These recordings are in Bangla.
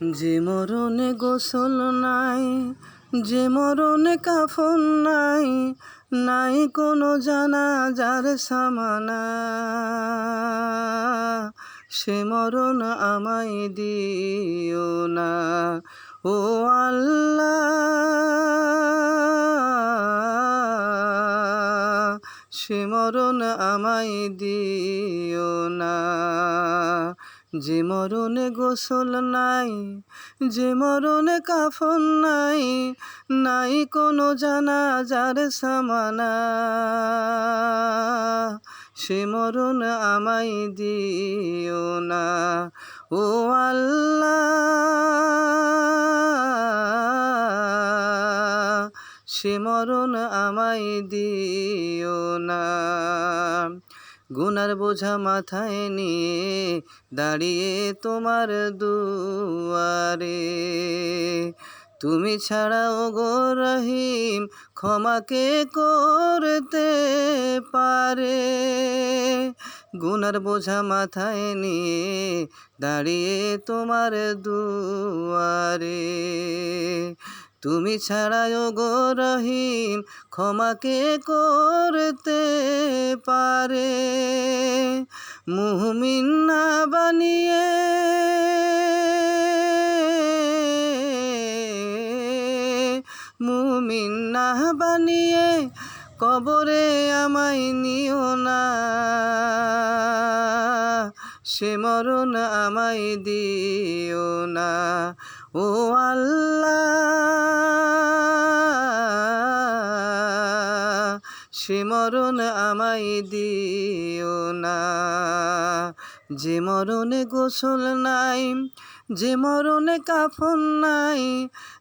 যে মরণে গোসল নাই, যে মরণে কাফন নাই নাই কোনো জানাজার সামানা। সে মরণ আমায় দিও না, ও আল্লাহ। সে মরণ আমায় দিও না যে মরণে গোসল নাই, যে মরণে কাফন নাই নাই কোনো জানাজার সামানা। সে মরণ আমায় দিও না, ও আল্লাহ। সে মরণ আমায় দিও না। গুনার বোঝা মাথায় নিয়ে দাঁড়িয়ে তোমার দুয়ারে। তুমি ছাড়াও গো রহিম, ক্ষমাকে করতে পারে। গুনার বোঝা মাথায় নিয়ে দাঁড়িয়ে তোমার দুয়ারে। তুমি ছাড়াও গো রহিম ক্ষমাকে করতে পারে? মুহমিন না বানিয়ে মুমিন না বানিয়ে কবরে আমায় নিও না। সে মরণ আমায় দিও না। ও আল্লাহ সে আমায় দিও না। যে মরণে গোসল নাই, যে মরণে কাফন নাই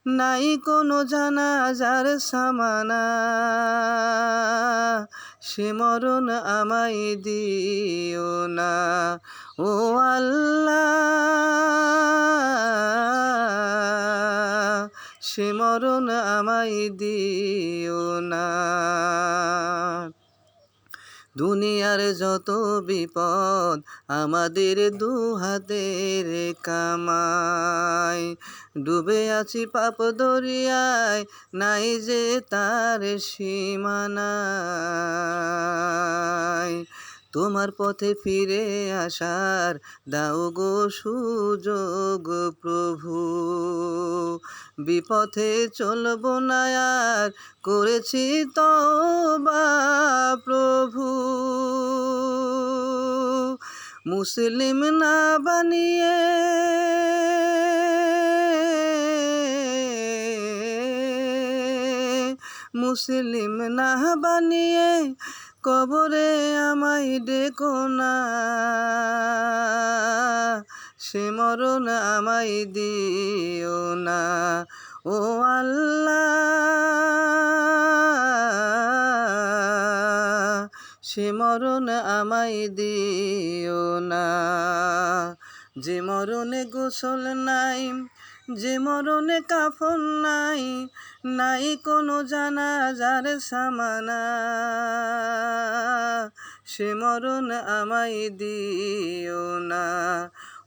নাই কোনো জানাজার সামানা। সে মরণ দিও না, ও আল্লাহ। সে মরণ আমায় দিও না। দুনিয়ার যত বিপদ আমাদের দু হাতের কামাই। ডুবে আছি পাপ দরিয়ায়, নাই যে তার সীমানায়। তোমার পথে ফিরে আসার দাও গো সুযোগ, প্রভু। বিপথে চলব না আর, করেছি তবা প্রভু। মুসলিম না বানিয়ে মুসলিম না বানিয়ে কবরে আমায় ডেকো না। সে মরণ আমায় দিও না। ও আল্লাহ, সে মরণ আমায় দিও না। যে মরণে গোসল নাই, যে মরণে কাফন নাই নাই কোনো জানাজার সামানা। সে মরণ আমায় দিও না,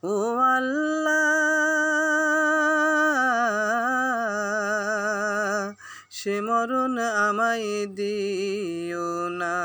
ও আল্লাহ। সে মরণ আমায় দিও না।